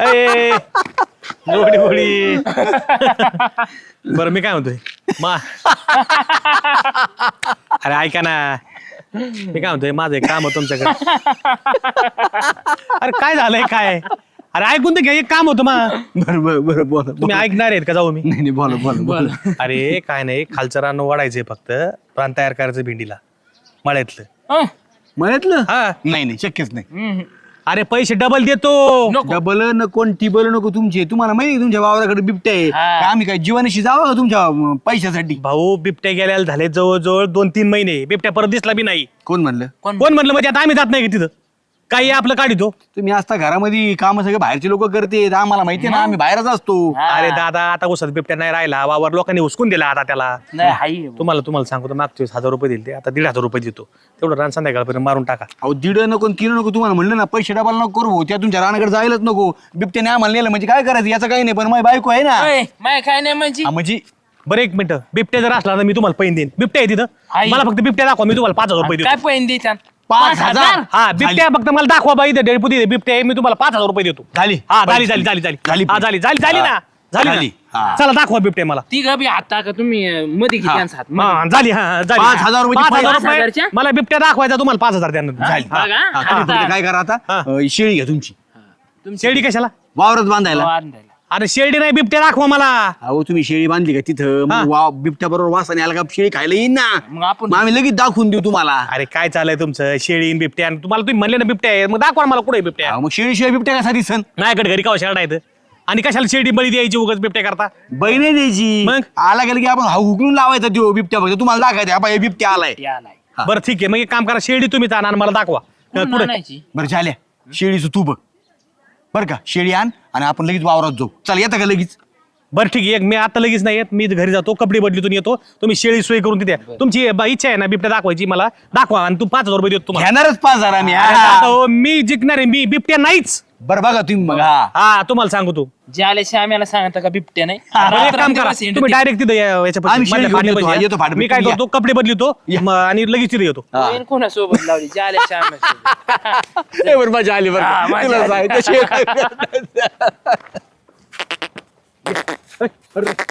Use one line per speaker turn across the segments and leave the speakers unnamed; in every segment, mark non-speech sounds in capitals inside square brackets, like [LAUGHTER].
ए, गोडी गोडी. बरं मी काय म्हणतोय? मा. अरे ऐका ना. मी काय म्हणतोय माझं एक काम होतं तुमच्याकडे. अरे काय झालंय काय? अरे ऐकून तर घ्या एक काम होतं मा.
बरं बरं बरं बोला
तुम्ही ऐकणार आहेत का? जाऊ मी.
नाही नाही बोला बोला बोला.
अरे काय नाही खालचं रान वाढायचंय फक्त. प्राण तयार करायचं भेंडीला. मळ्यातलं.
म्हणतलं
हा.
नाही नाही शक्यच नाही.
अरे पैसे डबल देतो.
नको.
डबल नको आणि टिबल नको तुमचे. तुम्हाला माहिती आहे तुमच्या वावराकडे बिबट्या आहे?
हा.
का आम्ही काय जीवनाशी जावं का तुमच्या अं, पैशासाठी?
भाऊ बिबट्या गेल्याला झाले जवळजवळ दोन तीन महिने. बिबट्या परत दिसला बी नाही.
कोण म्हणलं?
कोण
कोण म्हणलं? म्हणजे आता आम्ही जात नाही का तिथं? काही आपलं काढितो
तुम्ही असता घरामध्ये काम सगळे बाहेरचे लोक करते. आम्हाला माहिती ना आम्ही बाहेरच असतो.
हा.
अरे दादा आता उसत बिबट्या नाही राहिला. वावर लोकांनी हुसकून दिला आता त्याला.
नाही हाई
तुम्हाला तुम्हाला सांगतो मागच्या वेळेस हजार रुपये दिले ते आता दीड हजार रुपये देतो. तेवढं रान संध्याकाळपर्यंत मारून टाका.
अहो दीड नको आणि तीन नको तुम्हाला म्हणलं ना पैसे डबल नको करू. त्या तुमच्या रानाकडे जायलाच नको. बिबट्याने आम्हाला नेलं म्हणजे काय करायचं? याचं काही नाही पण माझी बायको आहे ना.
माय काय नाही म्हणजे?
हा, म्हणजे?
बरं एक मिनिट. बिबट्या जर असला तर मी तुम्हाला पैन देईन. बिबट्या आहे तिथं.
आहे.
मला फक्त बिबट्या दाखवा मी तुम्हाला पाच हजार रुपये
काय
देतो.
पैन देतात?
पाच हजार?
हा बिबट्या फक्त मला दाखवा बाई इथे डेपुटी बिबट्या आहे मी तुम्हाला पाच हजार रुपये देतो.
झाली.
हा झाली झाली झाली झाली.
झाली
हा झाली झाली झाली ना. झाली
झाली.
ना.
हा.
चला दाखवा बिबट्या मला.
ती गबी आता का तुम्ही अं, मध्ये त्यांचा हात.
हा, झाली हा हा, झाली.
पाच हजार रुपये
पाच हजार
पाच
रुपये.
हजारच्या?
मला बिबट्या दाखवायचा तुम्हाला पाच हजार द्या
झाली.
हा.
हा, तुम्ही फक्त काय करा आता?
हा.
अं, शेळी घ्या तुमची.
शेळडी कशाला?
वावरात बांधायला.
बांधायला.
अरे शेळडी नाही बिबट्या दाखवा मला.
अहो तुम्ही शेळी बांधली का तिथं?
हा.
मग वाव बिबट्या बरोबर वासाने आला का शेळी खायला येईन ना?
मग आपण
मग आम्ही लगेच दाखवून देऊ तुम्हाला.
अरे काय चाललंय तुमचं? शेळी आणि बिबट्या आणि तुम्हाला तुम्ही म्हणले ना बिबट्या आहे मग दाखवा ना मला कुठे बिबट्या.
अहो, मग शेळी शिवाय बिबट्या कसा दिसन?
माझ्याकडे घरी का शेळडा येतं आणि कशाला शेळडी बळी द्यायची उगाच बिबट्या करता?
बहीण आहे द्यायची.
मग?
आला गेला की आपण हा हुकलून लावायचा तो बिबट्या फक्त. तुम्हाला दाखवायचा हा बाई बिबट्या आलाय. हा.
बरं ठीक आहे. मग एक काम करा शेळडी तुम्ही आणि मला दाखवा.
आणायची?
बरं झाल्या. शेळीचं तू बघ. बरं का शेळी आण आणि आपण लगेच वावरात जाऊ. चल येतं का लगेच?
बरं ठीक आहे एक मी आता लगेच नाही येत मी घरी जातो कपडे बदलीतून येतो तुम्ही शेळी सोय करून तिथे या. तुमची ब- इच्छा आहे ना बिबट्या दाखवायची मला दाखवा आणि तू पाच हजार रुपये देतो तुम्हाला
घेणारच पाच हजार आम्ही
अरे
हा.
दादा हो, मी जिंकणार आहे मी बिबट्या नाहीच
बरं बघा तुम्ही मग हा
हा तुम्हाला सांगू तू
जे आले श्याम्याला सांगता का बिबट्या नाही
बरं, एक काम करा
रात्रंदिवस हिंडते.
तुम्ही डायरेक्ट तिथे या- याच्यापाशी,
आम्ही शेळी
मधल्या
घेऊन येतो,
फाट्यापाशी
हा, येतो
या.
फाट्यापाशी.
मी काय
या.
करतो कपडे बदलतो म- आणि लगेच तिथे येतो
हा.
कोण कोणासोबत लावली जे आले
ए, [LAUGHS] बरं मजा आली बरं
हा,
तुला. सांग, करायचं?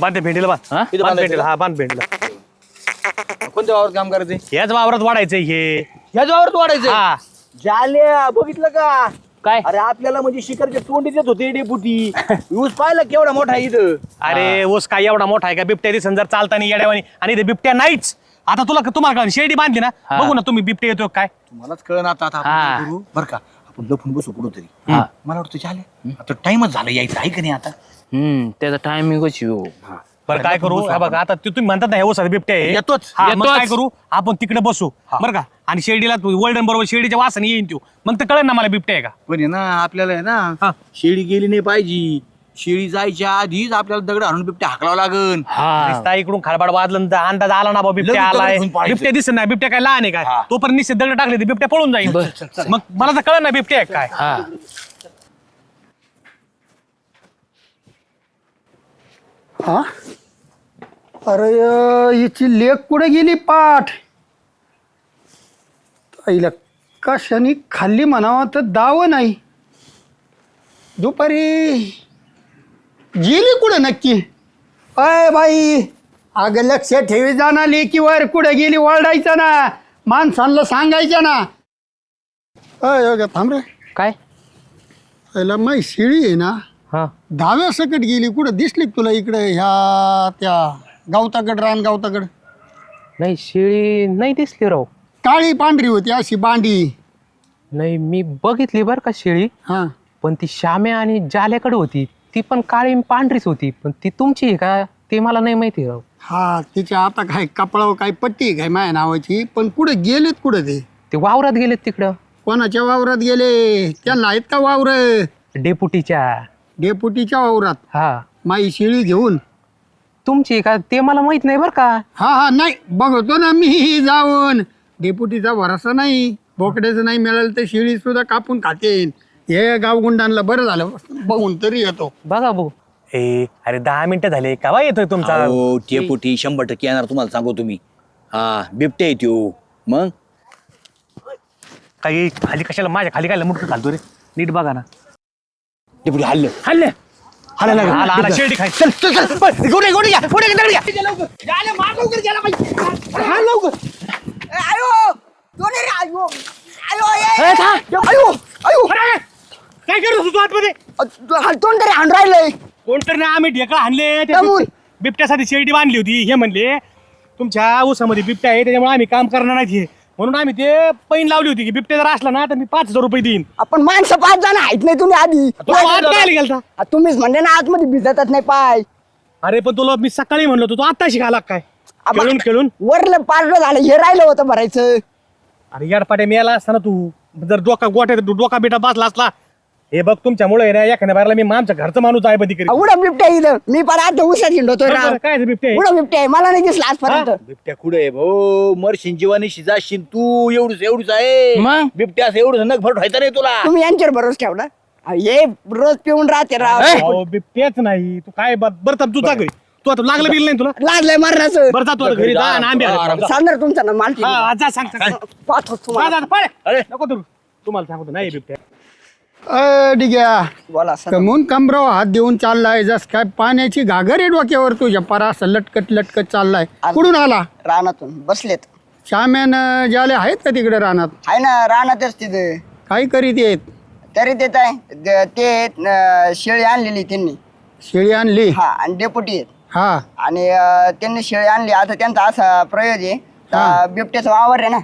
बांधते भेंडीला बांध
हा?
इथं
बांध
बांधायचं
भेंडीला हा बांध भेंडीला.
कोणत्या वावरात काम करायचंय
याच वावरात वाढायचंय हे.
ह्या वावरात वाढायचं
हा.
झाल्या बघितलं का?
काय?
अरे आपल्याला म्हणजे शिखरचे तोंडी देत होते डेपुटी. ऊस पाहिला केवढा मोठा आहे इथं?
अरे ओस काय एवढा मोठा आहे का? बिबट्या दिसन जर चालताना येड्यावानी. आणि ते बिबट्या नाहीच. आता तुला तुम्हाला कळलं शेळी बांधली ना?
हा.
बघू ना तुम्ही बिबट्या येतो काय?
तुम्हालाच कळ ना आता
हा.
बरं का. आपण लपून बसू कुठं तरी
हा.
मला वाटतं झाले आता टाइमच झाला यायचं आहे का नाही आता?
हम्म त्याचा टायमिंगच येऊ
बरं काय करू? हे बघा आता ते तुम्ही म्हणतात ना हे ओसात बिबट्या आहे.
येतोच.
हा, मग
येतोच.
काय करू? आपण तिकडे बसू. बरं का? आणि शेळीला वर्ल्डन बरोबर शेळीच्या वासाने येईन तू. मग तर कळेल ना मला बिबट्या आहे का?
पण आहे ना आपल्याला आहे
हा.
ना शेळी गेली नाही पाहिजे. शेळी जायच्या आधीच आपल्याला दगड आणून बिबट्या हाकलावं लागन.
हा.
इकडून खडबड वाजलं तर अंदाज आला ना बाबा बिबट्या
लगेच
आलाय. बिबट्या दिसत नाही बिबट्या काय लहान आहे काय?
हा.
तो पण निश्चित दगड टाकले ते बिबट्या पळून जाईल. मग मला तर कळलं ना बिबट्या आहे काय.
हा.
हा? अरे अ, हिची लेख कुठे गेली पाठ? आईला कशाने खाल्ली म्हणावं तर दाव नाही. दुपारी गेली कुठं नक्की? अय बाई अगं लक्ष ठेवी जाणार लेकीवर. कुठे गेली ओरडायचं ना? माणसांना सांगायचं ना. अय अगं थांब रे.
काय?
पहिला माई शिळी आहे ना
हा.
दहाव्या सकट गेली. कुठं दिसली का तुला इकडे? ह्या त्या गावताकड रान गावताकड.
नाही शेळी नाही दिसली राव.
काळी पांढरी होती अशी बांडी.
नाही मी बघितली बरं का शेळी.
हा.
पण ती श्याम्या आणि जाल्याकडे होती. ती पण काळी आणि पांढरीच होती. पण ती तुमची आहे का? ते मला नाही माहिती राव.
हा तिच्या आता काय कपडावर काय पट्टी काय माया नावाची? पण कुठे गेलेत कुठं ते?
ते वावरात गेलेत तिकडं.
कोणाच्या वावरात गेले? त्यांना आहेत का वावर?
डेपुटीच्या.
डेपुटीच्या वावरात?
हा.
माई शिळी घेऊन?
तुमची आहे का? ते मला माहीत नाही बरं का.
हा हा नाही बघतो ना मी जाऊन. डेपुटीचा भरोसा नाही. बोकड्याचं नाही मिळालं तर शिळी सुद्धा कापून खातेन. हे गावगुंडांना बरं झालं. बघून तरी येतो.
बघा भाऊ.
ए अरे दहा मिनिटं झाले. केव्हा येतोय तुमचा?
हो टेपुटी शंभर टक्के येणार तुम्हाला सांगू तुम्ही. हा बिबट्या येतो मग?
काही खाली कशाला? माझ्या खाली काय मुठं घालतो रे? नीट बघा ना.
डेपुटी हल्लं.
हल्ले. आला आला शेळी खाय.
चल चल चल. पळ, गोडे गोडे घ्या गोडे घ्या, दगड घ्या. हा लवकर.
आयो दोन्ही रे आयो आयो
ए, था.
आयो आयो
अरे, काय करत होतो आतमध्ये?
हलतोंड तरी हाण राहिलंय.
कोणतरी ना आम्ही ढेकळा आणले त्या
त्यामुळे?
बिबट्या- बिबट्यासाठी शेळी बांधली होती हे म्हणले तुमच्या ऊसामध्ये बिबट्या आहे त्याच्यामुळे आम्ही काम करणार नाही म्हणून आम्ही ते पैन लावली होती की बिबट्या जर असला ना तर मी पाच हजार रुपये देईन.
आपण माणसं पाच जण आहेत नाही तुम्ही आधी.
तू आत काय आली गेलता?
आ, तुम्हीच म्हणले ना आतमध्ये भिजतच नाही पाय.
अरे पण तुला मी सकाळी म्हणलो होतो तू आता शिकायला काय?
आबा-
खेळून खेळून?
वरलं पारलं झालं हे राहिलं होतं भरायचं.
अरे याडपाट्या मिळाला असता ना तू. जर डोका गोट्या डोका बिटा बसला असला हे बघ तुमच्यामुळे ना एखाद्या बाहेरला मी आमच्या घरचं माणूस आहे बधी करी
उडा बिबट्या इथं. मी पण आता उसात हिंडतोय राव.
काय बिबट्या?
उडा बिबट्या आहे. मला नाही दिसला आजपर्यंत.
बिबट्या कुठे आहे भाऊ? मरशीन जीवानी शिजाशीन तू एवढूच एवढूच आहे.
मग?
बिबट्या असं एवढं नग फट व्हायचं रे तुला.
तुम्ही यांच्यावर भरोसा ठेवला? हे रोज पिऊन राहते राव.
अहो, बिबट्याच नाही. तू काय ब- बरं तू जा घरी. तू आता लागलं बिल नाही तुला?
लाजलंय मरणाचं.
बरं जा तू आता घरी जा आणि आंबे आण.
सांगणार तुमचा ना माल
हा, जा सांग सांग, जा,
तुम्हाला.
जा, पळ.
अरे.
नको तुम्हाला सांगतो नाही बिबट्या.
अ डिग्या.
बोला सर.
कमून कमराव हात देऊन चाललाय? जस काय पाण्याची घागर आहे डोक्यावर तुझ्या परा असं लटकत लटकत चाललाय. कुठून आला?
रानातून बसलेत.
श्याम्यान ज्याले आहेत का तिकडे रानात?
आहे ना रानातच तिथे.
काय करीत येत
तरी देत आहे द- ते अं, शेळी आणलेली त्यांनी.
शेळी आणली?
हा आणि डेपुटी आहेत.
हा.
आणि अं, त्यांनी शेळी आणली. आता त्यांचा असा प्रयोग आहे. बिबट्याचा वावर आहे ना.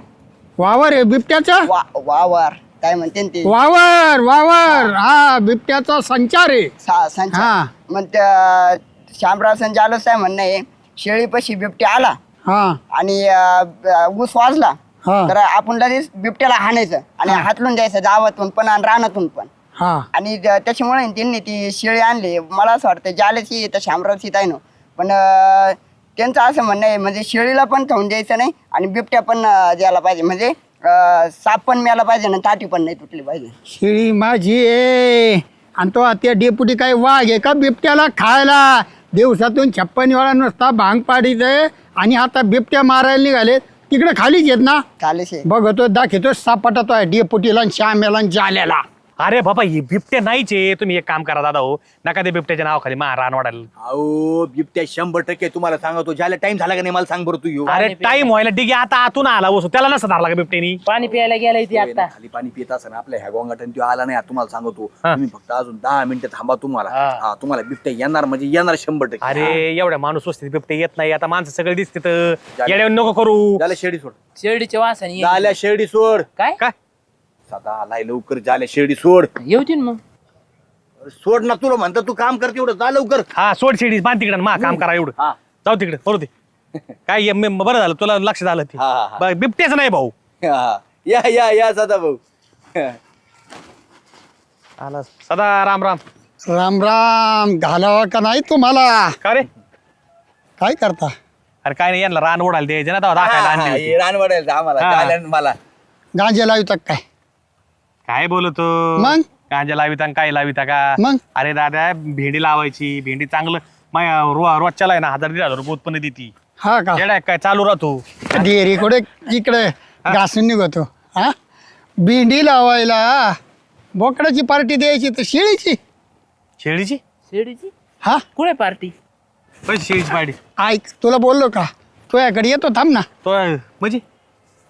वावर आहे? बिबट्याचा?
वा वावर. काय म्हणते ना ते?
वावर वावर. हा. बिबट्याचा संचार आहे.
सा- संच
हा.
मग त्या संचालक काय म्हणणं आहे शेळीपाशी बिबट्या आला.
हा.
आणि अं, ऊस वाजला
हा.
तर आपण लगेच बिबट्याला हाणायचं. आणि हातलून द्यायचं गावातून पण आणि रानातून पण.
हा.
आणि त्याच्यामुळे त्यांनी ती शेळी आणली. मला असं वाटतं जालेची तर शामरावची आहे ना. पण अं, त्यांचं असं म्हणणं आहे म्हणजे शेळीला पण खाऊन द्यायचं नाही आणि बिबट्या पण अं, द्यायला पाहिजे. म्हणजे अं, साप पण मिळाला पाहिजे ना ताटी पण नाही तुटली पाहिजे.
शेळी माझी आहे. आणि तो आता डेपुटी काय वाघ आहे का बिबट्याला खायला? दिवसातून छप्पन वेळा नुसता भांग पाडीचं आणि आता बिबट्या मारायला निघाले तिकडे खालीच येत ना?
चालेशे
बघतो दाखवतो सापटतो आहे डेपुटीला आणि श्यामेला आणि जाल्याला.
अरे बाबा हे बिबट्या नाहीच आहे. तुम्ही एक काम करा दादा हो. नका ते बिबट्याच्या नावाखाली मा रान वाढायला.
अहो बिबट्या शंभर टक्के तुम्हाला सांगतो. ज्याला टाइम झाला का नाही मला सांग बरं तू येऊ.
अरे टाइम व्हायला डिगे आता आतून आला बसू. त्याला नसता धरला का बिबट्यानी?
पाणी प्यायला गेलाय ती आता.
खाली पाणी पित असं आपल्या ह्या गोंगाटन तो आला नाही तुम्हाला सांगतो.
हा.
तुम्ही फक्त अजून दहा मिनिटं थांबा तुम्हाला.
हा.
हा तुम्हाला बिबट्या येणार म्हणजे येणार शंभर टक्के.
अरे एवढ्या माणूस वस्तीत बिबट्या येत नाही. आता माणसं सगळे दिसते तर येड्यावर नको करू.
झाल्या शेडी सोड.
शेरडीच्या वासाने.
झाल्या शेडी सोड.
काय?
काय?
सदा आलाय लवकर झाल्या शेडी सोड.
येऊतीन मग.
सोड ना तुला म्हणतो तू काम करते एवढं जा लवकर.
हा सोड शिडी बांध तिकडे मा काम करा एवढं.
हा.
जाऊ तिकडे बरोबर ते काय मे- बरं झालं तुला लक्ष झालं ते.
हा, हा, हा.
बिबट्याच नाही भाऊ.
हा. या या या सदा भाऊ. [LAUGHS]
आला सदा राम राम.
राम राम. घालावा का नाही तुम्हाला?
का रे?
काय करता?
अरे काय नाही यांना रान ओढायला द्यायचे ना तेव्हा दाखायला आणली होती.
रान वाढेल आम्हाला
हा.
मला.
गांजे लावतात काय?
काय बोलतो?
मग?
गांजा लाविता आणि काय लाविता का?
मग?
अरे दादा भेंडी लावायची. भेंडी चांगलं माया रो रोजच्याला आहे ना हजार दीड हजार रुपये उत्पन्न देती.
हा का?
येडा आहे काय चालू राहतो.
डेअरी कुठे? इकडे घासून निघतो. हा? भेंडी लावायला बोकडाची पार्टी द्यायची तर शेळीची.
शेळीची?
शेरडीची
हा?
कुठे पार्टी?
शेळीची पाडी
ऐक तुला बोललो का? तुझ्याकडे येतो थांब ना.
तो म्हणजे?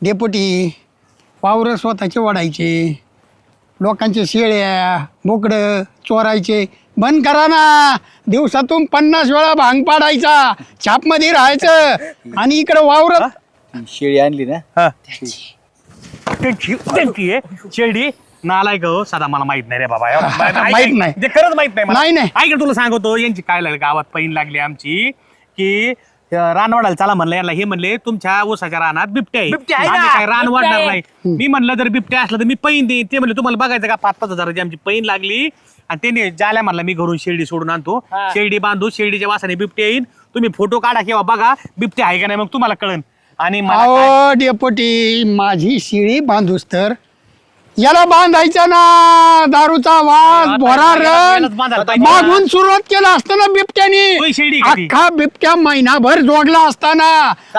डेपुटी वावरं स्वतःचे वाढायचे. लोकांचे शेळ्या बोकडं चोरायचे. बंद करा ना. दिवसातून पन्नास वेळा भांग पाडायचा. छापमध्ये राहायचं. आणि इकडे वावरत
ती शेळी आणली ना?
हा. त्यांची. त्यांची आहे. शेळी नालाय गो सदा मला माहीत नाही रे बाबा. [LAUGHS]
माहीत नाही.
ते खरंच माहीत नाही मला.
नाही, नाही.
ऐक ना तुला सांगतो यांची काय लागली गावात पैन लागली आमची की अं, रान वाढायला चला म्हणलं यांना हे म्हणले तुमच्या ऊसाच्या रानात बिबट्या आहे
बिबट्या आहे
आम्ही
ना,
काय रान
बिबट्या
वाढणार
आहे.
नाही. मी म्हणलं जर बिबट्या असलं तर मी पैन देईन. ते म्हणले तुम्हाला बघायचं का? पाच पाच हजाराची आमची पैन लागली. आणि त्याने जाल्या म्हणला मी घरून शेळडी सोडून आणतो.
हा.
शेळडी बांधू शेळडीच्या वासाने बिबट्या येईन. तुम्ही फोटो काढा किंवा बघा बिबट्या आहे का नाही मग तुम्हाला कळन. आणि मला काय-
अहो डेपुटी माझी शिळी बांधूस तर. याला बांधायचं ना दारूचा वास भोरा. मागून सुरुवात केलं असताना बिबट्यानी.
शेळी का ती?
अख्खा बिबट्या महिनाभर जोडला असताना.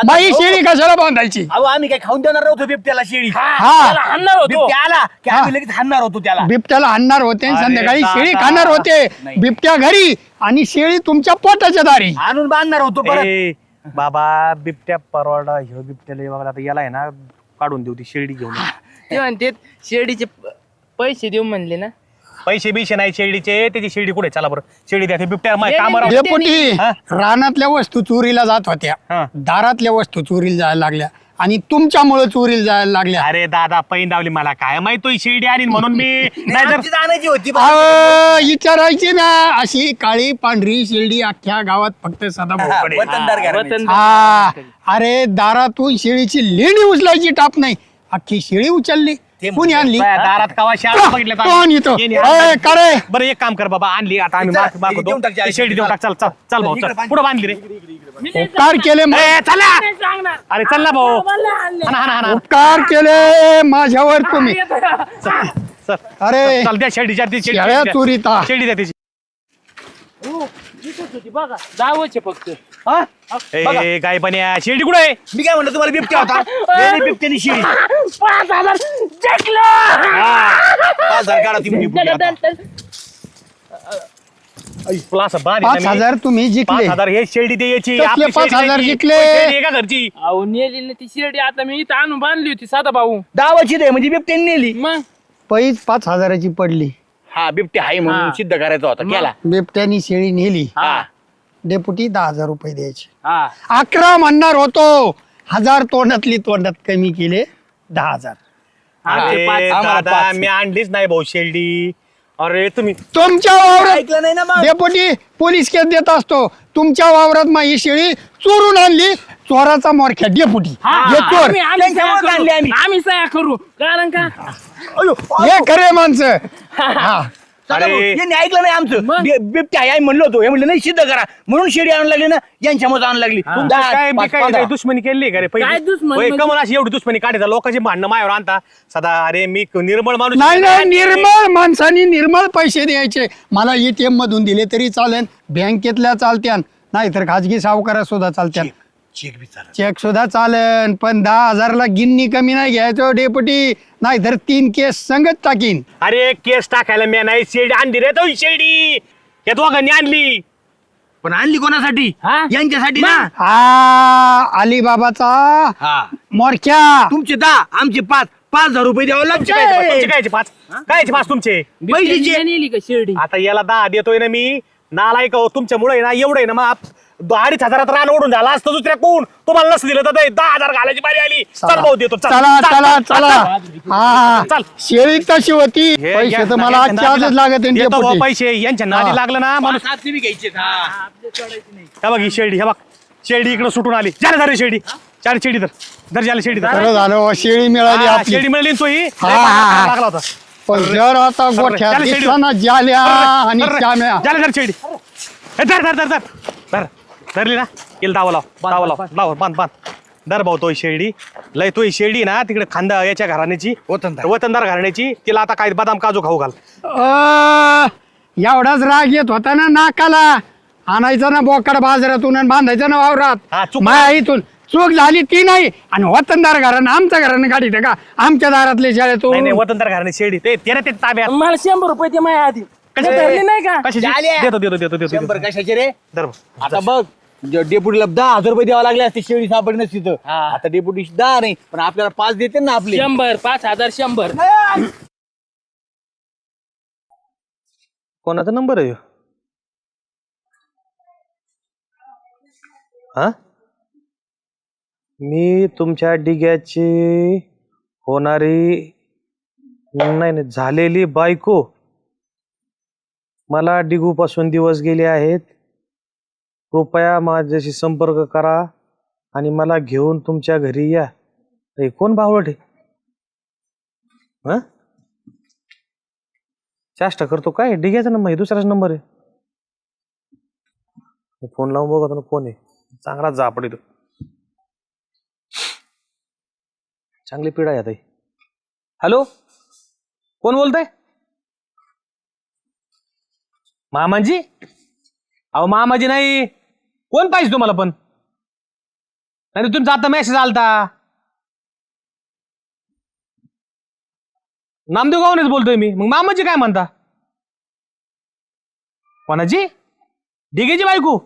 बाई शेळी कशाला बांधायची?
अहो आम्ही काय खाऊन देणार नव्हतो बिबट्याला शेळी
हा
त्याला हाणणार होतो.
बिबट्या आला की आम्ही लगेच हाणणार होतो त्याला?
बिबट्याला आणणार होते आणि
अरे
संध्याकाळी शेळी. खाणार होते. बिबट्या घरी आणि शेळी तुमच्या पोटाच्या दारी.
आणून बांधणार होतो परत.
ए, बाबा बिबट्या परवाडा ह्यो बिबट्याला बघा आता याला आहे ना काढून देऊ ती शेळडी घेऊन.
ते म्हणते शेळीचे प- पैसे देऊ म्हणले ना.
पैसे बिशे नाही शेळडीचे त्याची शेळडी कुठे? चला बरं. शेळडी द्या ते बिबट्या कामावर
डेपुटी
हा?
रानातल्या वस्तू चोरीला जात होत्या.
हा.
दारातल्या वस्तू चोरीला जायला लागल्या. आणि तुमच्यामुळे चोरीला जायला लागल्या.
अरे दादा पैन दावली मला काय माहीत तो शेळडी आणि म्हणून मी. [LAUGHS] नाही जर
आमचीच आणायची होती
अहो, विचारायची ना. अशी काळी पांढरी शिर्डी अख्ख्या गावात फक्त सदा भाऊकडे
वतनदार घराण्याची.
वतन
हा. अरे दारातून शेळीची लेणी उचलायची टाप नाही. अख्खी शेळी उचलली. कुणी आणली?
बाया दारात कवा शाळा
कोण येतो
येणे,
अय, का रे
बरं एक काम कर बाबा आणली आता आम्ही
चला,
मागवतो.
देऊन टाक,
देऊन चल चल चल भाऊ
इकडे
चल.
बांध.
पुढे बांधली रे.
उपकार केले मा-
ए, चला!
सांगणार.
अरे चल ना भाऊ. हाना हाना हाना
उपकार केले माझ्यावर तुम्ही.
चल
अरे!
चल द्या शेळडी द्या ती शेळडी
शेळ्या
द्या.
चोरीता
शेळडी द्या त्याची
हो दिसत होती बघा. दावचे फक्त.
हा?
ए काय पण शेळडी कुठे आहे?
मी काय म्हणलं तुम्हाला बिबट्या होता? [LAUGHS] बिबट्यानी शेळी
पाच हजार जिंकलो.
पाच हजार काढा ती म्हणजे बिबट्या आता.
तुला असं बाद
पाच हजार तुम्ही
पाच
जिंकले
हजार हे शेळडी
कसले
आपली
पाच
शेळडी
हजार
द्यायची.
जिंकले?
शेळडी आहे का घरची.
अहो नेली ना ती शिर्डी आता मी इथं आणून बांधली होती साधा भाऊ.
दावाची दे म्हणजे बिबट्यानी नेली.
मग?
पैज पाच हजाराची पडली.
हा बिबट्या आहे म्हणून
हा.
सिद्ध करायचा होता केला.
बिबट्यानी शेळी नेली.
हा.
डेपुटी दहा हजार रुपये द्यायचे.
हा.
अकरा म्हणणार होतो. हजार तोंडातली तोंडात कमी केले दहा हजार.
आमचे
अरे
पाच
आम्हाला
दादा
पाच.
मी आणलीच नाही भाऊ शेळडी अरे तुम्ही
तुमच्या वावरात
ऐकलं नाही ना मग?
डेपुटी पोलीस केस देत असतो. तुमच्या वावरात माझी शेळी चोरून आणली. चोराचा मोरख्या डेपुटी.
हा,
हे चोर.
आम्ही- आम्ही सह्या करू.
आणली आम्ही.
आम्ही सह्या करू. कारण का?
हे खरे माणसं. हा [LAUGHS]
चला
अरे.
भाऊ, यांनी ऐकलं नाही आमचं.
मग?
बि- बिबट्या आहे आम्ही म्हणलो होतो. हे म्हणलं नाही सिद्ध करा. म्हणून शेळी आणून लागली ना यांच्यामध्ये आणून लागली.
तुमचं
दहा,
काय मी
पाच,
काय
पंधरा.
काय दुश्मनी केली का रे
काय दुश्मनी? म्हणजे?
कमल अशी एवढी दुश्मनी काढायचा लोकांचे भांडणं मायावर आणता. सदा अरे मी निर्मळ माणूस
नाही नाही निर्मळ माणसानी निर्मळ पैसे द्यायचे. मला एटीएम मधून दिले तरी चालेल बँकेतल्या चालत्यान नाहीतर खाजगी सावकारा सुद्धा चालत्यान
चेक बी चालत.
चेक सुद्धा चालेल पण दहा हजारला गिन्नी कमी नाही घ्यायचो डेपुटी नाहीतर तीन केस संगत टाकीन.
अरे केस टाकायला मी नाही शेळडी आणली रे तो ही शेळडी या दोघांनी आणली.
पण आणली कोणासाठी?
हा?
यांच्यासाठी ना.
हा अलिबाबाचा
हा.
मोरख्या
तुमचे दहा आमचे पाच. पाच हजार रुपये द्यावं लागते
कायचे पाच? कायचे पाच? तुमचे?
पैशाचे.
नेली का शिर्डी?
आता याला दहा देतोय ना मी. नालायक हो तुमच्यामुळे ना एवढं आहे ना मग अडीच हजारात रान ओढून झाला असतं दुसऱ्या कोण? तुम्हाला नसं दिलं तर ते दहा हजार घालायची बारी आली. चल भाऊ देतो. चल.
चला
चल,
चला
चल,
चला.
चल.
हा.
चल.
शेळी तशी होती?
हे
पैसे
या-
तर मला
यांच्या
आजच्या आजच
नादीला-
लागत आहे.
पैसे. यांच्या नादी
हा.
लागलं ना माणूस.
बी घ्यायचे हा.
बघ ही शेळडी हे बघ. शेळडी इकडे सुटून आली. झाले झाले शेळडी चार शेळडी तर. धर झाली धर.
खरं झालं शेळी मिळाली
हा,
आपली.
शेळडी मिळाली ना तो ही
हा, हा, हा.
लागला होता.
पण जर आता ना जाल्या आणि
झाले धर धर धर धर धर. धर. धरली ना? केलं दावा लाव दावा लाव. लाव बांध. बांध धर भाऊ तो शेळडी लय तो शेळडी ना तिकडे खांदा याच्या घराण्याची.
वतनदार.
वतनदार घराण्याची. तिला आता काय बदाम काजू खाऊ घाल.
अ, एवढाच राग येत होता ना नाकाला. आणायचा ना बोकड बाजारातून आणि बांधायचा ना
हा,
वावरात
चूक
माया इथून चूक झाली ती नाही आणि वतनदार घरानं आमच्या घरानं गाडी का आमच्या दारातले
नाही
शाळेतून
नाही वतनदार घराण्याची शेळडी ते ते ना ते ताब्यात
मला शंभर रुपये ते माझ्या आधी
कशी
धरली नाही का
कशाची?
झाल्या.
देतो देतो देतो देतो
शंभर
देतो.
कशाचे रे
धर.
आता बघ दहा हजार रुपये द्यावा लागले असते शेळी सापडली नसती तर
हा.
आता डेपुटी दहा नाही पण आपल्याला पाच देते ना आपले
शंभर पाच हजार शंभर
कोणाचा नंबर आहे ह्यो? हा मी तुमच्या डिग्याची होणारी नाही नाही झालेली बायको मला डिगूपासून दिवस गेले आहेत. कृपया माझ्याशी संपर्क करा आणि मला घेऊन तुमच्या घरी या. हे कोण बावळट हां? चाष्टा करतो काय? डिग्याचा नंबर आहे दुसराच नंबर आहे. फोन लावून बघतो ना कोण आहे. चांगला जापड येतो चांगली पिढा आहे ताई हॅलो? कोण बोलतय? मामाजी? अहो मामाजी नाही. कोण पाहिजे तुम्हाला पण? नाही तुमचा आता मेसेज आलता. नामदेव गावनेच बोलतोय मी. मग मामाजी काय म्हणता? कोणाची डिगेची बायको?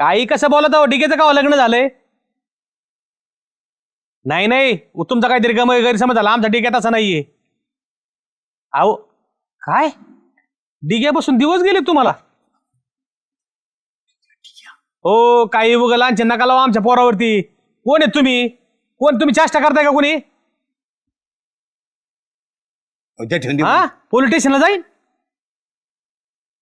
काही कसं बोलत आहो डिगेचं का हो लग्न झालंय? नाही नाही. तुमचा काहीतरी गम गैरसमज झाला. आमचा डिग्यात असं नाहीये. अहो काय? डिग्यापासून दिवस गेले तुम्हाला. हो काही उगा लांचे नका लावा आमच्या पोरावरती. कोण आहेत तुम्ही? कोण तुम्ही चेष्टा करताय का कोणी?
त्या ठेवून देऊ.
हा? पोलीस स्टेशनला जाईन?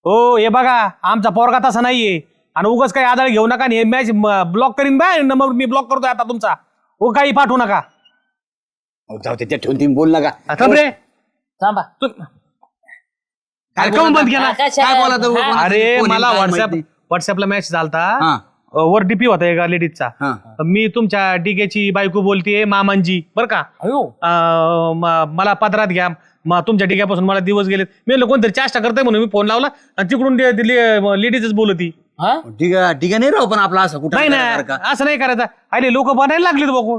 हो हे बघा आमचा पोरगा तसा नाहीये. आणि उगाच काही आदळ घेऊ नका आणि हे मॅच ब्लॉक करीन बाय मग मी ब्लॉक करतोय आता तुमचा. हो काही पाठवू नका.
अहो, जाऊ दे त्या ठेवून तुम्ही बोल नका.
थांब रे.
थांबा.
काय काहून बंद केला.
कशाला?
बोलत?
हा.
कोणाचं
अरे
कोण
मला
काय
व्हॉट्सअप? व्हॉट्सअपला मॅसेज झालता
हा.
अ, वर डीपी होता एका लेडीजचा
हा.
मी तुमच्या डिगेची बायको बोलतेय मामांजी. बर का?
अयो.
अ, म- मला पदरात घ्या. म- तुमच्या डिग्यापासून मला दिवस गेले मी म्हणलं कोणतरी चेष्टा करताय म्हणून मी फोन लावला. आणि तिकडून लेडीजच बोलती.
हा?
ठीक आहे नाही राव पण आपला असं कुठं
नाही ना असं नाही करायचं. अरे लोक बनायला लागलेत बघू.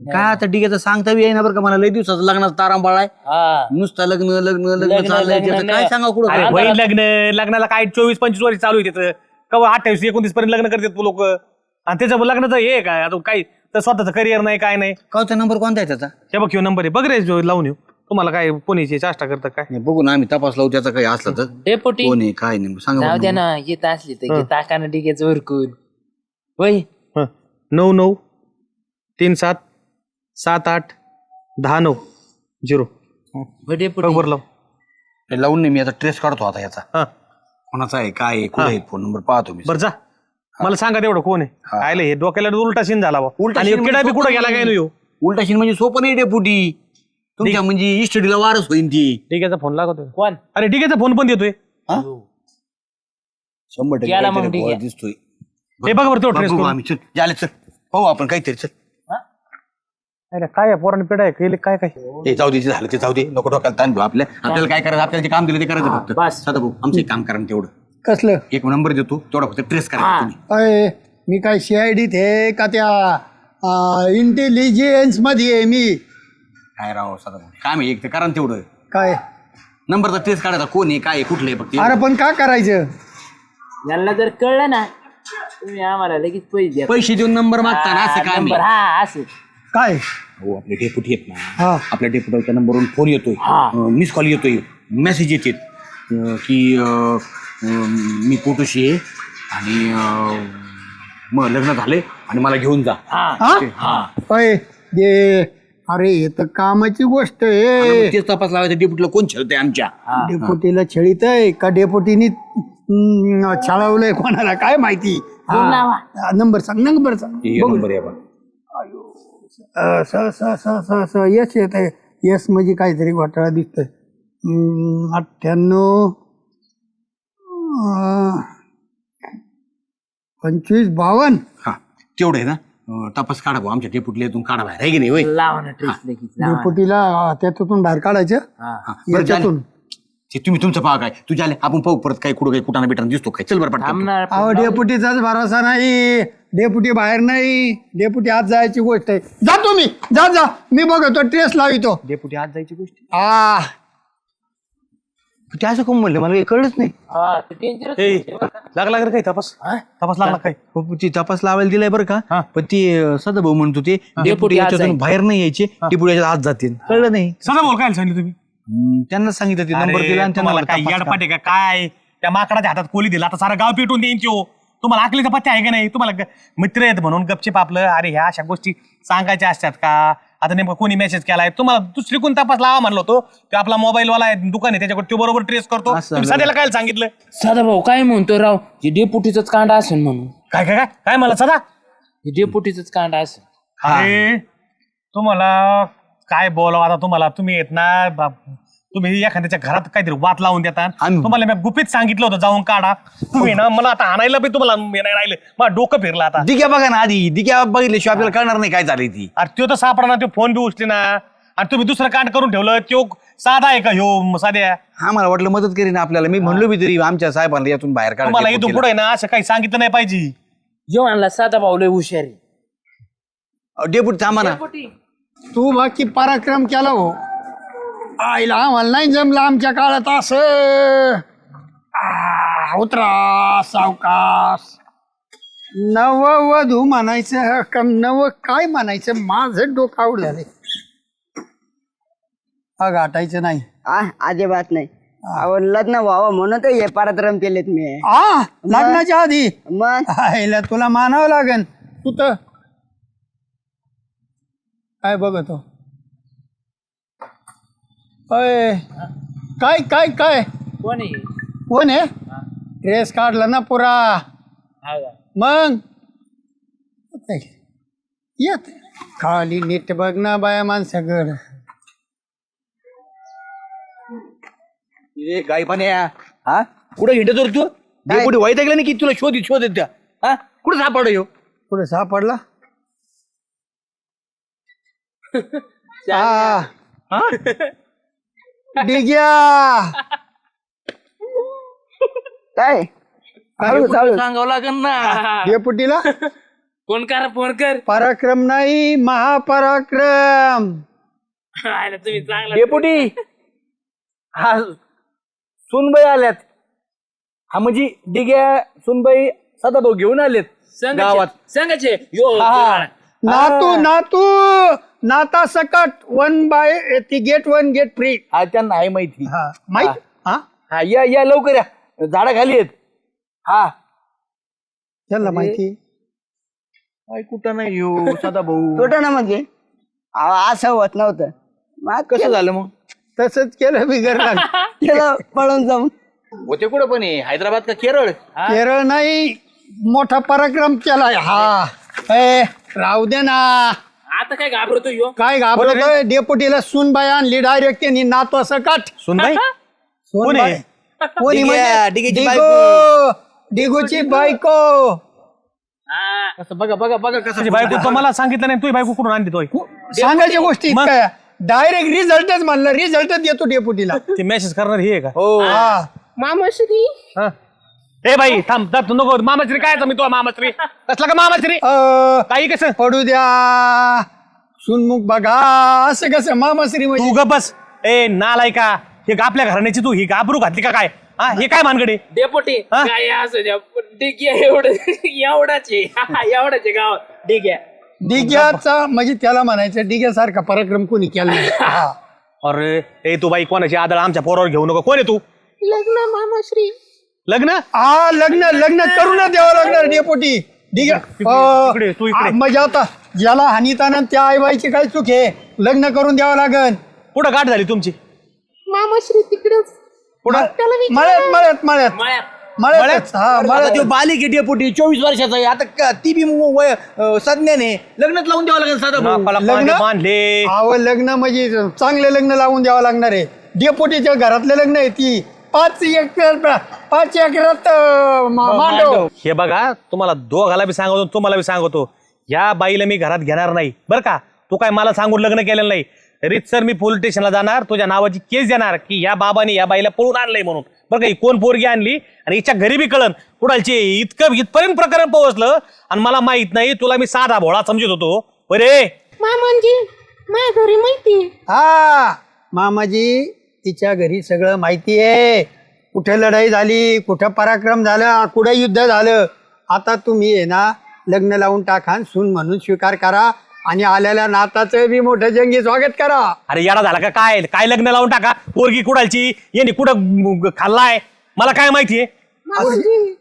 काय आता डिग्याचं सांगता बी ना बरं का मला लय दिवसाचं लग्नाचं तारांबाळ आहे
हा.
नुसतं लग्न लग्न लग्न
लग्न,
चाललंय
लग्न,
त्याचं काय. सांगा कुठं
अरे
काय?
होईल लग्न लग्नाला काय चोवीस पंचवीस वर्ष चालू आहे त्याचं कवा अठ्ठावीस एकोणतीस पर्यंत लग्न करतात लोक. आणि त्याचं लग्नाचं हे काय आता काय तर स्वतःचं करिअर नाही काय नाही.
कावचा नंबर कोणता आहे त्याचा?
हे बघ ह्यो नंबर आहे. बघ रे जो लावून येऊ. तुम्हाला काय कोणीची चेष्टा करतं काय?
नाही, बघू ना आम्ही तपास लावू त्याचा काही असला तर.
डेपुटी
कोण आहे काय नाही सांगा
जाऊ
बरं.
द्या ना येत असली तर ताकानं डिगेच होय?
हं. नऊ नऊ तीन सात सात आठ दहा नऊ झिरो.
हो. डेपुटी
लाव.
हे लावून नाही मी आता ट्रेस काढतो आता याचा.
हा.
कोणाचा आहे काय आहे कुठे आहे फोन नंबर पाहतो मी.
बरं जा. मला सांगा तेवढं कोण आहे. आयले हे डोक्याला उलटा सीन झाला बा
उलटा
आणि किडा बी
म्हणजे
कुठं गेला काय नाही. ह्यो?
उलटा शिन म्हणजे सोपं नाही डेपुटी तुमच्या म्हणजे इस्टडीला वारस होईन ती.
डिग्याचा फोन लागतोय.
कोण?
अरे डिग्याचा फोन पण देतोय.
हा? शंभर टक्के
गेला मग
काहीतरी
डिग्या.
बोळा दिसतोय.
हे बघा बरं तो ट्रेस
बघू
करून.
आम्ही चल झाले चल. पाहू आपण काहीतरी चल.
अरे काय आहे, पोराने पिढा आहे केले काय काय?
ते जाऊ दे जे झालं ते जाऊ दे. नको डोक्याला ताण घेऊ आपल्या. आपल्याला काय करायचं आपल्याला जे काम दिलं ते करायचं फक्त.
बस.
सदा भाऊ आमचं एक काम करा ना तेवढं.
कसलं?
एक नंबर देतो तेवढा फक्त ट्रेस करा तुम्ही.
अय मी काय सीआयडीत आहे का त्या इंटेलिजन्समध्ये आहे मी?
काय राव सदा भाऊ काय माहिती एक तर करा ना तेवढं.
काय?
नंबरचा ट्रेस काढायचा कोण आहे काय आहे कुठलं आहे फक्त.
अरे पण का करायचं?
यांना जर कळलं ना तुम्ही आम्हाला लगेच पैसे द्या.
पैसे देऊन नंबर मागता ना असं काय
नंबर हा असं.
काय?
हो आपले डेपुटी आहेत ना.
हा.
आपल्या डेपुटीच्या नंबरवरून फोन येतोय. मिस कॉल येतोय. मेसेज येते की अं, अं, मी पोटोशी आहे आणि अं, मग लग्न झाले आणि मला घेऊन जा.
हा. अय दे. अरे हे तर कामाची गोष्ट आहे.
तेच तपास लावायचं. डेपुटीला कोण छळतंय आमच्या?
डेपुटीला छळीत आहे का? डेपुटीनी हम्म, छळवलंय कोणाला? काय माहिती? नंबर सांग नंबर सांग.
हे नंबर आहे बा.
अ, स स स स स यस येत आहे यस म्हणजे काहीतरी घोटाळा दिसतोय. हम्म, अठ्ठ्याण्णव अ, पंचवीस बावन्न.
हा तेवढं आहे ना? अं, तपास काढा भाऊ आमच्या डेपुटीला इथून काढा बाहेर आहे की नाही होय?
लावा ना ट्रेस लगेच लावा.
डेपुटीला त्याच्यातून बाहेर काढायचं?
हा.
हा, बरं,
याच्यातून.
झालं. ते तुम्ही तुमचं पहा काय तुझ्या आले आपण पाहू परत काय कुठं काही कुठाना बेटाना दिसतो काय. चल बरं पटकन.
थांबणार
अहो डेपुटीचाच भरोसा नाही. डेपुटी बाहेर नाही. डेपुटी आज जायची गोष्ट आहे. जातो मी जा जा. मी बघतो ट्रेस लावितो.
डेपुटी आज जायची गोष्ट
आ
ते असं कोण म्हणलं? मला काही कळलंच नाही.
हा ते
ए. लागला का रे काही तपास? तपास लागला काय?
हो, ती तपास लावायला दिलाय बरं
हा.
का पण ती सदा भाऊ म्हणतो ते डेपुटी
आज
याच्यातून. बाहेर नाही यायचे डेपुटी याच्यात आत जातील. कळलं नाही.
सगळं बोल काय सांगितलं तुम्ही?
हम्म, त्यांनाच सांगितलं ते नंबर दिला आणि
तुम्हाला
त्यांना
काय
तपास
याडपाटे का काय? त्या माकडाच्या हातात कोली दिला. आता सारा गाव पेटून देईन त्यो. तुम्हाला आकलीचा पत्ते आहे का नाही? तुम्हाला ग- मित्र आहेत म्हणून गपचिप आपलं अरे ह्या अशा गोष्टी सांगायच्या असतात का? आता नेमकं कोणी मेसेज केलाय? तुम्हाला दुसरी कोण तपास लावा म्हणलो होतो ते आपला मोबाईल वाला आहे, दुकान आहे त्याच्याकडे तो बरोबर ट्रेस करतो.
असं
तुम्ही
झालं.
सध्याला काय सांगितलं?
सदा भाऊ काय म्हणतो राव? हे डेपुटीच कांड असेल म्हणून.
काय काय काय? काय मला सदा?
हे डेपुटीच कांड असेल.
अरे तुम्हाला काय बोलावं आता? तुम्हाला तुम्ही येत ना बाप, तुम्ही एखाद्याच्या घरात काहीतरी वात लावून देता.
आम्ही-
तुम्हाला मी गुपित सांगितलं होतं जाऊन काढा. तुम्ही ना मला आता आणायला बी तुम्हाला मी नाही राहिलं. मला डोकं फिरलं आता.
दिग्या बघा ना आधी दिग्या बघितल्याशिवाय आपल्याला कळणार नाही काय झाली ती.
अरे तो तर सापडा ना तो फोन बी उचले ना. आणि तुम्ही दुसरं कांड करून ठेवलं तो साधा आहे का ह्यो साध्या?
हा मला वाटलं मदत करीन आपल्याला. मी म्हणलो बी तरी आमच्या साहेबांना यातून बाहेर काढा
तुम्हाला
डेपुटीला.
इथून पुढे ना असं काही सांगितलं नाही पाहिजे.
जेवणाला साधा भाऊ लय हुशारी
डेपुटी थांबा ना.
तू बाकी पराक्रम केला हो. आईला आम्हाला नाही जमलं आमच्या काळात असं. आ, उतरा सावकाश नववधू म्हणायचं का नव काय म्हणायचं माझं डोकं आवड झाले हा गाठायचं नाही.
आ अजिबात नाही. अहो लग्न व्हावं म्हणून तर हे पराक्रम केलेत मी.
आ लग्नाच्या आधी?
मग?
आईला तुला मानावं लागेल तू तर काय बघतो? अय काय काय काय?
कोण? आहे
कोण आहे? ड्रेस काढला ना पुरा.
हा?
मग? येत. खाली नीट बघ ना बाया माणसाकड
ए, पाण्या हा? कुठं हिंडत रे तू? डेपुटी वाईट ऐकलं नाही की तुला शोधित शोधित त्या हा? कुठं सापड ह्यो
पुढे सापडला? [LAUGHS] हा? [LAUGHS] डिग्या
काय? चालू चालू.
सांगावं लागेल ना.
डेपुटीला?
फोन कर फोन कर.
पराक्रम नाही महापराक्रम.
आयला तुम्ही चांगला
डेपुटी! हा सुनबाई आल्यात. हा म्हणजे डिग्या सुनबाई सदाभाऊ घेऊन आलेत गावात.
सांगायचे. यो.
नातू नातू! नाता सकट वन बाय ती गेट वन गेट फ्री
हा त्यांना आहे माहिती.
हा. माहीत? हा.
हा? या या लवकर या. झाडा खाली आहेत. हा.
त्यांना माहिती?
काय कुठं नाही हो सदाभाऊ
कुठं ना म्हणजे? अहो, असं होत नव्हतं. मग
कसं झालं मग?
तसंच केलं बिगर [LAUGHS]
केलं पळून जाऊन.
होते कुठं पण आहे हैदराबाद का केरळ?
केरळ नाही मोठा पराक्रम केलाय. हा. ए राहू दे ना.
आता काय घाबरतो यो?
काय घाबरतोय? डेपुटीला सुनबाई आणली डायरेक्ट त्यांनी नातू सकट
सुनबाई? कोण आहे?
कोणी
डिग्या? डिग्याची
डिगो डिगोची बायको.
कसं बघा बघा बघा कसं
तुझी बायको. तुम्हाला सांगितलं नाही तुझी बायको कुठून आणली तोय?
सांगायच्या गोष्टी
मग?
डायरेक्ट रिझल्टच म्हणलं रिझल्टच देतो डेपुटीला
ते मेसेज करणार ही आहे का?
हो.
हा.
हा? ए बाई थांब थांब तू नको. मामाश्री काय मी तो मामाश्री? कसला का मामाश्री?
अ,
काही कसं?
पडू द्या. सुनमुख बघा असं कसं मामाश्री म्हणजे?
तू ग बस. ए नालाय का हे आपल्या घराण्याची तू ही गाबरू घातली का काय? हा हे काय मानगडे
डेपोटी
हा?
काय असं द्या आहे एवढं एवढाच. आहे एवढाच आहे गाव आहे
डिग्याचा म्हणजे त्याला म्हणायचं डिग्यासारखा पराक्रम कोणी केला नाही. हा. [LAUGHS]
अरे ए तू बाई कोणाची आदळ आमच्या पोरावर घेऊ नको. कोण आहे तू?
लग्न मामाश्री.
लग्न?
हा लग्न लग्न करू ना द्यावं लागणार डेपोटी. डिग्या
इकडे, तू इकडे.
म्हणजे आता. ज्याला हानिताना त्या आईबाईची काय चूक आहे? लग्न करून द्यावं लागन.
कुठं गाठ झाली तुमची?
मामाश्री तिकडच.
मळ्यात मळ्यात मळ्यात.
मळ्यात.
मळ्यात. हा
आता
मळ्यात.
तो बालिक आहे डेपुटी. चोवीस वर्षाचा आहे. आता क- ती बी मग वय अं, संज्ञाने लग्नात लावून द्यावं लागेल सदाभाऊ
नाकाला
लग्न?
बांधले.
अहो लग्न म्हणजे चांगले लग्न लावून द्यावं लागणार आहे. डेपोटीच्या घरातले लग्न आहे ती. पाच एकर पाच एकरात अं, मा- मांडव.
हे बघा तुम्हाला दोघाला बी सांगतो तुम्हाला बी सांगतो. या बाईला मी घरात घेणार नाही. बरं का? तू काय मला सांगून लग्न केलेलं नाही. सर मी पोलीस स्टेशनला जाणार तुझ्या नावाची केस देणार की या बाबाने या बाईला पळून आणलंय म्हणून. बरं का? ही कोण पोरगी आणली? आणि हिच्या घरी बी कळन कुणालची इतकं इथपर्यंत प्रकरण पोहोचलं आणि मला माहीत नाही तुला मी साधा भोळा समजत होतो. बरे?
मामांजी माझ्या घरी माहिती
हा. मामाजी तिच्या घरी सगळं माहिती आहे. कुठे लढाई झाली कुठं पराक्रम झाला कुठं युद्ध झालं आता तुम्ही आहे ना लग्न लावून टाका आणि सून म्हणून स्वीकार करा आणि आलेल्या नाताचं बी मोठं जंगी स्वागत करा.
अरे येडा झाला का काय? काय लग्न लावून टाका? पोरगी कुडालची येणे कुठं खाल्लाय? मला काय माहितीये
मामांजी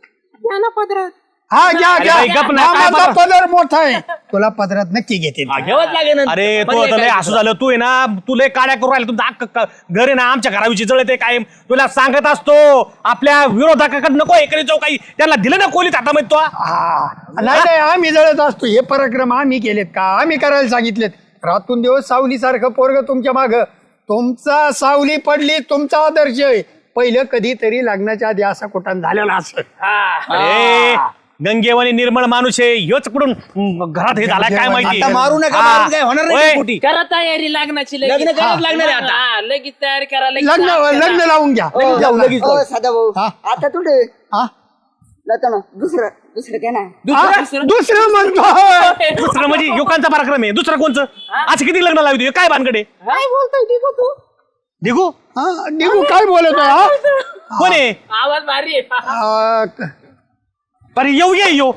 द्या ना पदरात.
हा घ्या घ्या.
गप ना, काय
मामाचा
बरं?
पदर मोठा आहे. तुला पदरात नक्की घेते
घ्यावंच लागेल ना.
अरे तू आता लय
काय?
असं झालं तू आहे ना तू लय काड्या करून राहिला तुमचं अख्खं क- घर आहे ना आमच्या घराविषयी जळत कायम. तुला सांगत असतो आपल्या विरोधकाकडे नको करीत जाऊ काही. त्यांना दिलं ना कोलीत हातामध्ये तो.
हा. नाही नाही आम्ही जळत असतो. हे पराक्रम आम्ही केलेत का? आम्ही करायला सांगितलेत. रातून दिवस सावलीसारखं पोरग तुमच्या माग. तुमचा सावली पडली तुमचा आदर्श आहे. पहिलं कधीतरी लग्नाच्या आधी असा कुठं झालेला असं
अरे गंगेवानी निर्मळ माणूस आहे ह्योच कुठून घरात हे झालाय काय माहिती?
आता मारू नका,
हा.
मारून काय होणार नाही?
करा तयारी लग्नाची लगेच.
लग्न करावंच लागणार आहे आता.
हा, लगेच तयारी करा लगेच
लग्न
करा.
लग्न लावून घ्या.
जाऊ लगेच
हो सदा भाऊ.
हा?
आता तुझे
हा?
ना दुसरं दुसरं काय ना.
हा? दुसरं? म्हणतो.
दुसरं म्हणजे युकांचा पराक्रम आहे. दुसरं कोणचं? आज किती लग्न लावते काय भानकडे
काय बोलतोय दिगू तू?
दिगू
हा, निघू काय बोलतोय हा?
कोण आहे?
आवाज भारी आहे.
अरे येऊ ये येऊ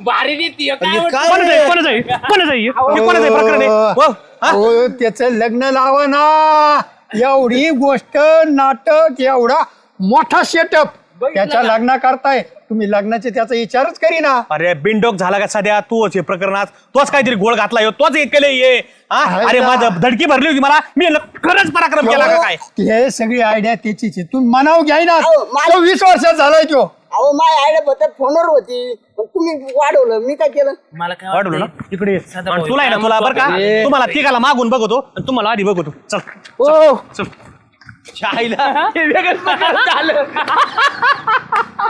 भारी रीती आहे. काय म्हणतो?
कोणाचं आहे कोणाचं आहे कोणाचं आहे हे? हे कोणाचं आहे प्रकरण आहे हो? हा?
अहो, त्याचं लग्न लावा ना एवढी गोष्ट नाटक एवढा मोठा सेटअप त्याच्या लग्ना करताय. तुम्ही लग्नाचे त्याचा विचारच करीना.
अरे बिनडोक झाला का सध्या? तूच हे प्रकरणात. तोच काहीतरी गोळ घातला ह्यो, तोच हे केलं ये हा? अरे
ना.
माझं धडकी भरली होती मला. मी म्हणलं, खरंच पराक्रम केला का काय?
हे सगळी आयडिया त्याचीच आहे. तुम्ही मनाव घ्याय ना.
अहो,
तो वीस वर्षात झालाय तो.
अहो माय आयडिया पद्धत फोनवर होती. पण तुम्ही वाढवलं. मी काय केलं?
मला काय
वाढवलं ना?
वाटतंय?
इकडे ये. आणि तुला आहे ना
काय
तुला बरं का? तुम्हाला तिघाला मागून बघतो आणि तुम्हाला आधी बघतो. चल
ओ
चल. चायला हे? वेगळंच [LAUGHS] झालं